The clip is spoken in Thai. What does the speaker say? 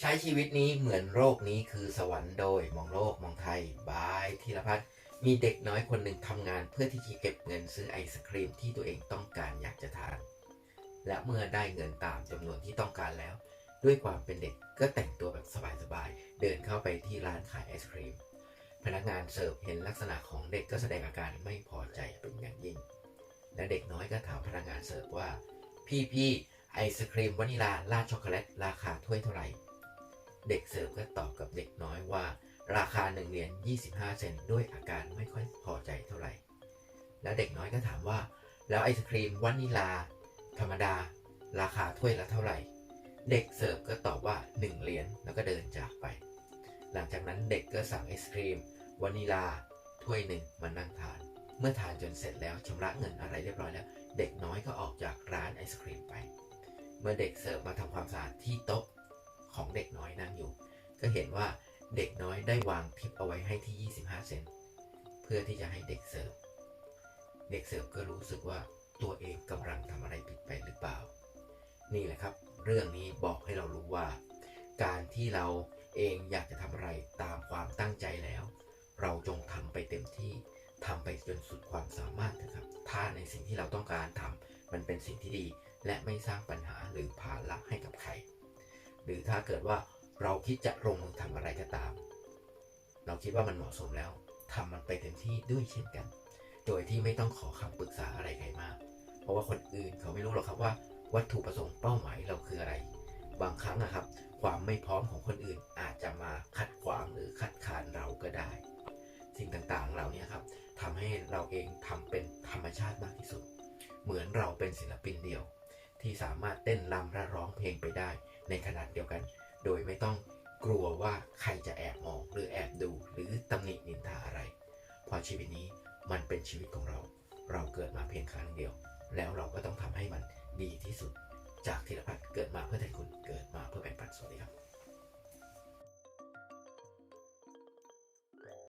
ใช้ชีวิตนี้เหมือนโรคนี้คือสวรรค์โดยมองโลกมองไทยบายธีรพัฒน์มีเด็กน้อยคนหนึ่งทำงานเพื่อที่จะเก็บเงินซื้อไอศครีมที่ตัวเองต้องการอยากจะทาน และเมื่อได้เงินตามจำนวนที่ต้องการแล้ว ด้วยความเป็นเด็กก็แต่งตัวแบบสบายๆเดินเข้าไปที่ร้านขายไอศครีม พนักงานเสิร์ฟเห็นลักษณะของเด็กก็แสดงอาการไม่พอใจเป็นอย่างยิ่ง และเด็กน้อยก็ถามพนักงานเสิร์ฟว่า พี่พี่ไอศครีมวานิลาราดช็อกโกแลตราคาถ้วยเท่าไหร่ เด็กเสิร์ฟก็ตอบกับเด็กน้อยว่า ราคาหนึ่งเหรียญ25 เซนด้วยอาการไม่ค่อยพอใจเท่าไหร่ แล้วเด็กน้อยก็ถามว่า แล้วไอศครีมวานิลา ธรรมดา ราคาถ้วยละเท่าไหร่ เด็กเสิร์ฟก็ตอบว่า 1 เหรียญแล้วก็เดินจากไป หลังจากนั้นเด็กก็สั่งไอศครีมวานิลาถ้วยหนึ่งมานั่งทาน เมื่อทานจนเสร็จแล้วชำระเงินอะไรเรียบร้อยแล้ว เด็กน้อยก็ออกจากร้านไอศครีมไป เมื่อเด็กเสิร์ฟมาทำความสะอาดที่โต๊ะ ของเด็กน้อยนั่งอยู่ ก็เห็นว่าเด็กน้อยได้วางทิปเอาไว้ให้ที่ 25 เซนเพื่อที่จะให้เด็กเสิร์ฟ เด็กเสิร์ฟก็รู้สึกว่าตัวเองกำลังทำอะไรผิดไปหรือเปล่า นี่แหละครับ เรื่องนี้บอกให้เรารู้ว่า การที่เราเองอยากจะทำอะไรตามความตั้งใจแล้ว เราจงทำไปเต็มที่ทำไปจนสุดความสามารถเถอะครับ ถ้าในสิ่งที่เราต้องการทำมันเป็นสิ่งที่ดี และไม่สร้างปัญหาหรือภาระให้กับใคร หรือถ้าเกิดว่าเราคิดจะลงมือทำอะไรก็ตาม เราคิดว่ามันเหมาะสมแล้วทำมันไปเต็มที่ด้วยเช่นกัน โดยที่ไม่ต้องขอคำปรึกษาอะไรใครมาก เพราะว่าคนอื่นเขาไม่รู้หรอกครับว่า วัตถุประสงค์เป้าหมายเราคืออะไร บางครั้งนะครับ ความไม่พร้อมของคนอื่นอาจจะมาขัดขวางหรือคัดค้านเราก็ได้ สิ่งต่างๆเหล่านี้ครับทำให้เราเองทำเป็นธรรมชาติมากที่สุด เหมือนเราเป็นศิลปินเดียว ที่สามารถเต้นรำและร้องเพลงไปได้ ในขนาดเดียวกัน โดยไม่ต้องกลัวว่าใครจะแอบมองหรือแอบดูหรือตำหนินินทาอะไรเพราะชีวิตนี้มันเป็นชีวิตของเรา เราเกิดมาเพียงครั้งเดียว แล้วเราก็ต้องทำให้มันดีที่สุด จากธีรพัฒน์เกิดมาเพื่อแทนคุณ